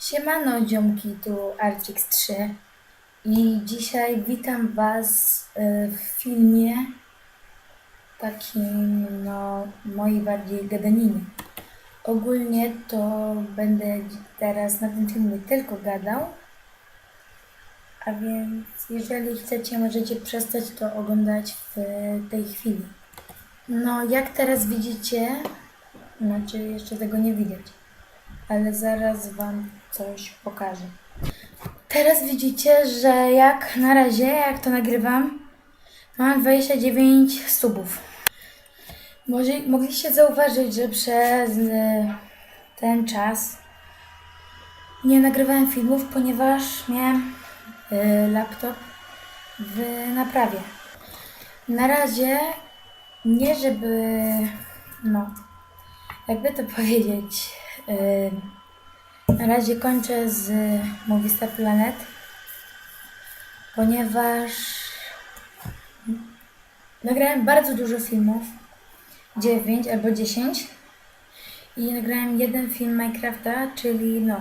Siemano ziomki, tu Arcix 3 i dzisiaj witam Was y, w filmie takim, no, mojej bardziej gadaninie. Ogólnie to będę teraz na tym filmie tylko gadał, a więc jeżeli chcecie, możecie przestać to oglądać w tej chwili. No, jak teraz widzicie, znaczy jeszcze tego nie widać ale zaraz Wam coś pokażę. Teraz widzicie, że jak na razie, jak to nagrywam, mam 29 subów. Może, mogliście zauważyć, że przez e, ten czas nie nagrywałem filmów, ponieważ miałem e, laptop w naprawie. Na razie nie żeby, no, jakby to powiedzieć, na razie kończę z Movistar Planet, ponieważ nagrałem bardzo dużo filmów, 9 albo 10 i nagrałem jeden film Minecrafta, czyli no,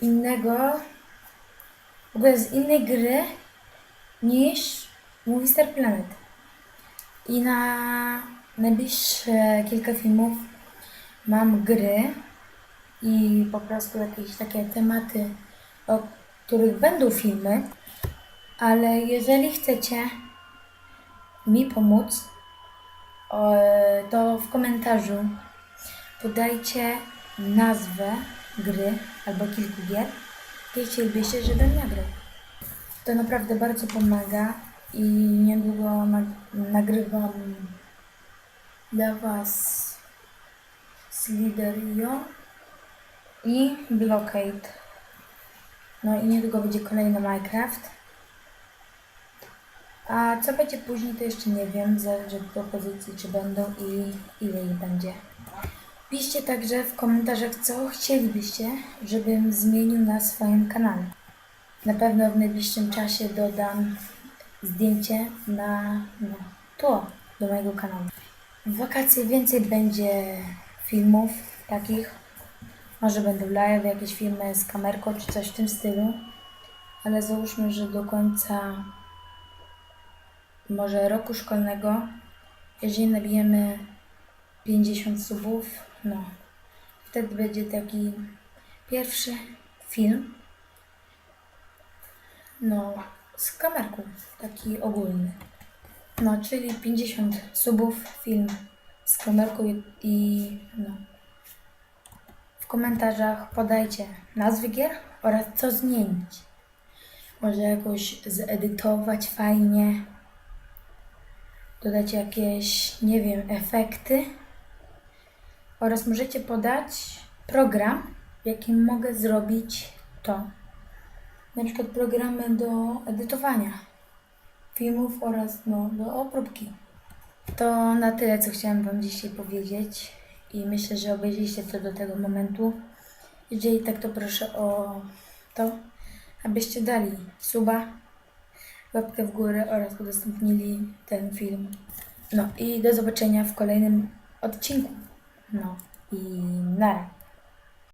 innego, w ogóle z innej gry niż Movistar Planet. I na najbliższe kilka filmów mam gry i po prostu jakieś takie tematy, o których będą filmy, ale jeżeli chcecie mi pomóc, to w komentarzu podajcie nazwę gry albo kilku gier, jakie chcielibyście, żebym nagrał. To naprawdę bardzo pomaga i niedługo nag- nagrywam dla Was Sliderio i Blockade. No i niedługo będzie kolejny Minecraft. A co będzie później, to jeszcze nie wiem. Zależy od propozycji, czy będą i ile ich będzie. Piszcie także w komentarzach, co chcielibyście, żebym zmienił na swoim kanale. Na pewno w najbliższym czasie dodam zdjęcie na no, to do mojego kanału. W wakacje więcej będzie filmów takich. Może będą live, jakieś filmy z kamerką czy coś w tym stylu. Ale załóżmy, że do końca może roku szkolnego, jeżeli nabijemy 50 subów, no wtedy będzie taki pierwszy film. No, z kamerką, taki ogólny. No, czyli 50 subów, film z kamerką i, i no. Komentarzach podajcie nazwy gier oraz co zmienić. Może jakoś zedytować fajnie, dodać jakieś, nie wiem, efekty. Oraz możecie podać program, w jakim mogę zrobić to. Na przykład programy do edytowania filmów oraz no, do obróbki. To na tyle, co chciałam Wam dzisiaj powiedzieć i myślę, że obejrzyliście to do tego momentu. Jeżeli tak, to proszę o to, abyście dali suba, łapkę w górę oraz udostępnili ten film. No i do zobaczenia w kolejnym odcinku. No i nara.